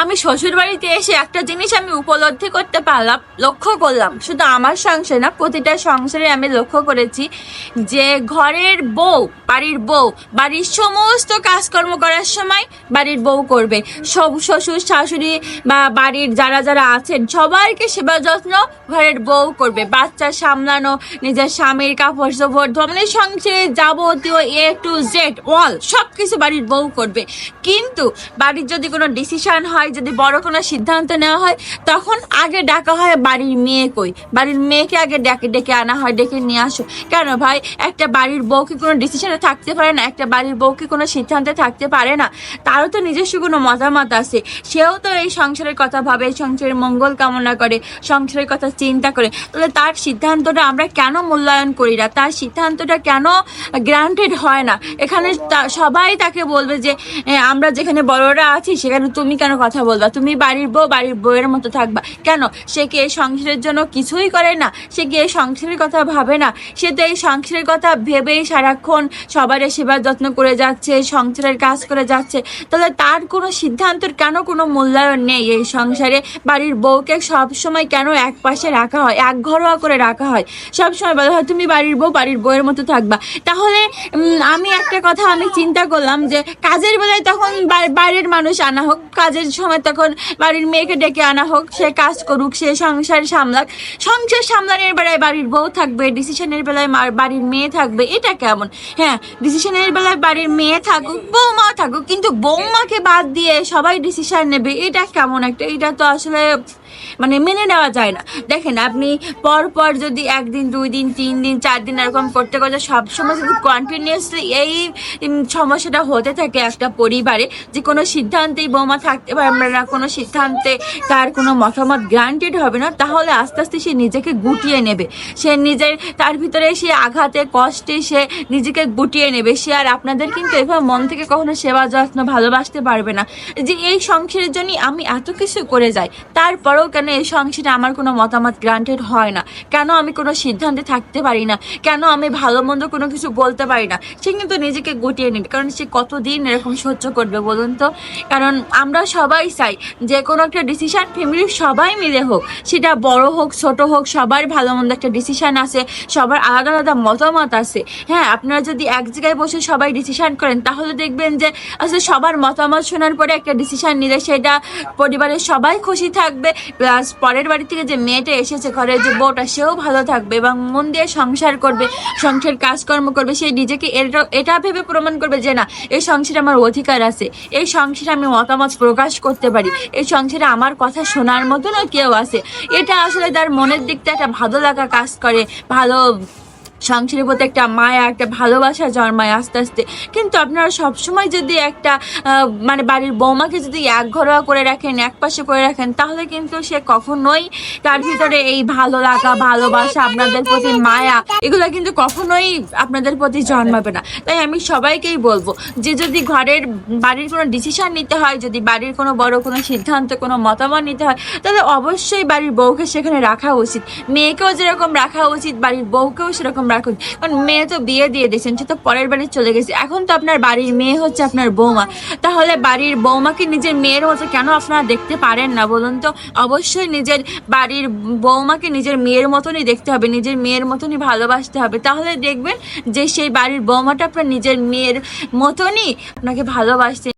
আমি শ্বশুর বাড়িতে এসে একটা জিনিস আমি উপলব্ধি করতে পারলাম লক্ষ্য করলাম। শুধু আমার সংসারে না প্রতিটা সংসারে আমি লক্ষ্য করেছি যে ঘরের বউ বাড়ির বউ বাড়ির সমস্ত কাজকর্ম করার সময় বাড়ির বউ করবে। সব শ্বশুর শাশুড়ি বা বাড়ির যারা যারা আছেন সবাইকে সেবা যত্ন ঘরের বউ করবে। বাচ্চা সামলানো নিজের স্বামীর কাপড় চোপড় ধোয়া, সংসারে যাবতীয় এ টু জেড অল সব কিছু বাড়ির বউ করবে। কিন্তু বাড়ির যদি কোনো ডিসিশন হয় যদি বড় কোনো সিদ্ধান্ত নেওয়া হয়, তখন আগে ডাকা হয় বাড়ির মেয়ে কই। বাড়ির মেয়েকে আগে ডেকে ডেকে আনা হয়, ডেকে নিয়ে আসো। কেন ভাই? একটা বাড়ির বউ কি কোনো ডিসিশনে থাকতে পারে না? একটা বাড়ির বউ কি কোনো সিদ্ধান্তে থাকতে পারে না? তারও তো নিজস্ব কোনো মতামত আছে। সেও তো এই সংসারের কথা ভাবে সংসারের মঙ্গল কামনা করে, সংসারের কথা চিন্তা করে। তাহলে তার সিদ্ধান্তটা আমরা কেন মূল্যায়ন করি না? তার সিদ্ধান্তটা কেন গ্রান্টেড হয় না? এখানে সবাই তাকে বলবে যে আমরা যেখানে বড়রা আছি, সেখানে তুমি কেন কথা বলবা। তুমি বাড়ির বউ, বাড়ির বউয়ের মতো থাকবা। কেন? সে কি এই সংসারের জন্য কিছুই করে না? সে কি এই সংসারের কথা ভাবে না? সে তো এই সংসারের কথা ভেবেই সারাক্ষণ সবার সেবার যত্ন করে যাচ্ছে, সংসারের কাজ করে যাচ্ছে। তাহলে তার কোনো সিদ্ধান্তের কেন কোনো মূল্যায়ন নেই এই সংসারে? বাড়ির বউকে সবসময় কেন এক পাশে রাখা হয়, এক ঘরোয়া করে রাখা হয়? সবসময় বলা হয়, তুমি বাড়ির বউ, বাড়ির বউয়ের মতো থাকবা। তাহলে আমি একটা কথা আমি চিন্তা করলাম যে, কাজের বেলায় তখন বাইরের মানুষ আনা হোক, কাজের সময় তখন বাড়ির মেয়েকে ডেকে আনা হোক, সে কাজ করুক, সে সংসার সামলাক। সংসার সামলানোর বেলায় বাড়ির বউ থাকবে ডিসিশনের বেলায় বাড়ির মেয়ে থাকবে, এটা কেমন? হ্যাঁ ডিসিশনের বেলায় বাড়ির মেয়ে থাকুক, বৌমা থাকুক, কিন্তু বৌমাকে বাদ দিয়ে সবাই ডিসিশন নেবে, এটা কেমন একটা? এটা তো আসলে মানে মেনে নেওয়া যায় না। দেখেন, আপনি পর পর যদি একদিন দুই দিন তিন দিন চার দিন এরকম করতে করতে সবসময় যদি কন্টিনিউয়াসলি এই সমস্যাটা হতে থাকে একটা পরিবারে। যে কোনো সিদ্ধান্তেই বৌমা থাকতে পারবে না, কোনো সিদ্ধান্তে তার কোনো মতামত গ্রান্টেড হবে না, তাহলে আস্তে আস্তে সে নিজেকে গুটিয়ে নেবে। সে নিজের, তার ভিতরে সে আঘাতে, কষ্টে সে নিজেকে গুটিয়ে নেবে। সে আর আপনাদের কিন্তু এভাবে মন থেকে কখনো সেবা, যত্ন, ভালোবাসতে পারবে না। যে এই সংসারের জন্য আমি এত কিছু করে যাই, তারপরেও কেন এই সংসারে আমার কোনো মতামত গ্রান্টেড হয় না? কেন আমি কোনো সিদ্ধান্তে থাকতে পারি না? কেন আমি ভালো মন্দ কোনো কিছু বলতে পারি না? সে কিন্তু নিজেকে গুটিয়ে নেবে। কারণ সে কতদিন এরকম সহ্য করবে বলুন তো? কারণ আমরা সবাই চাই যে কোনো একটা ডিসিশান ফ্যামিলির সবাই মিলে হোক। সেটা বড় হোক, ছোট হোক, সবার ভালো মন্দ একটা ডিসিশান আছে, সবার আলাদা আলাদা মতামত আছে। হ্যাঁ আপনারা যদি এক জায়গায় বসে সবাই ডিসিশান করেন, তাহলে দেখবেন যে আসলে সবার মতামত শোনার পরে একটা ডিসিশান নিলে সেটা পরিবারের সবাই খুশি থাকবে প্লাস পরের বাড়ি থেকে যে মেয়েটা এসেছে ঘরে যে বউটা, সেও ভালো থাকবে এবং মন দিয়ে সংসার করবে, সংসার কাজকর্ম করবে। সে নিজেকে এটা এটা ভেবে প্রমাণ করবে যে না, এই সংসারে আমার অধিকার আছে। এই সংসারে আমি মতামত প্রকাশ করতে পারি। এই সংসারে আমার কথা শোনার মতনও কেউ আছে। এটা আসলে তার মনের দিকটা একটা ভালো লাগা কাজ করে, ভালো সংসারের প্রতি একটা মায়া, একটা ভালোবাসা জন্মায় আস্তে আস্তে। কিন্তু আপনারা সবসময় যদি একটা মানে বাড়ির বৌমাকে যদি এক ঘরোয়া করে রাখেন এক পাশে করে রাখেন, তাহলে কিন্তু সে কখনোই তার ভিতরে এই ভালো লাগা, ভালোবাসা, আপনাদের প্রতি মায়া, এগুলো কিন্তু কখনোই আপনাদের প্রতি জন্মাবে না। তাই আমি সবাইকেই বলব, যে যদি ঘরের, বাড়ির কোনো ডিসিশন নিতে হয়, যদি বাড়ির কোনো বড় কোনো সিদ্ধান্ত, কোনো মতামত নিতে হয়, তাহলে অবশ্যই বাড়ির বউকে সেখানে রাখা উচিত। মেয়েকেও যেরকম রাখা উচিত, বাড়ির বউকেও সেরকম রাখা উচিত কারণ মেয়ে তো বিয়ে দিয়ে দিয়েছেন সে তো পরের বাড়ি চলে গেছে। এখন তো আপনার বাড়ির মেয়ে হচ্ছে আপনার বৌমা। তাহলে বাড়ির বৌমাকে নিজের মেয়ের মতো কেন আপনারা দেখতে পারেন না বলুন তো? অবশ্যই নিজের বাড়ির বৌমাকে নিজের মেয়ের মতনই দেখতে হবে, নিজের মেয়ের মতনই ভালোবাসতে হবে। তাহলে দেখবেন যে সেই বাড়ির বৌমাটা আপনার নিজের মেয়ের মতনই আপনাকে ভালোবাসতে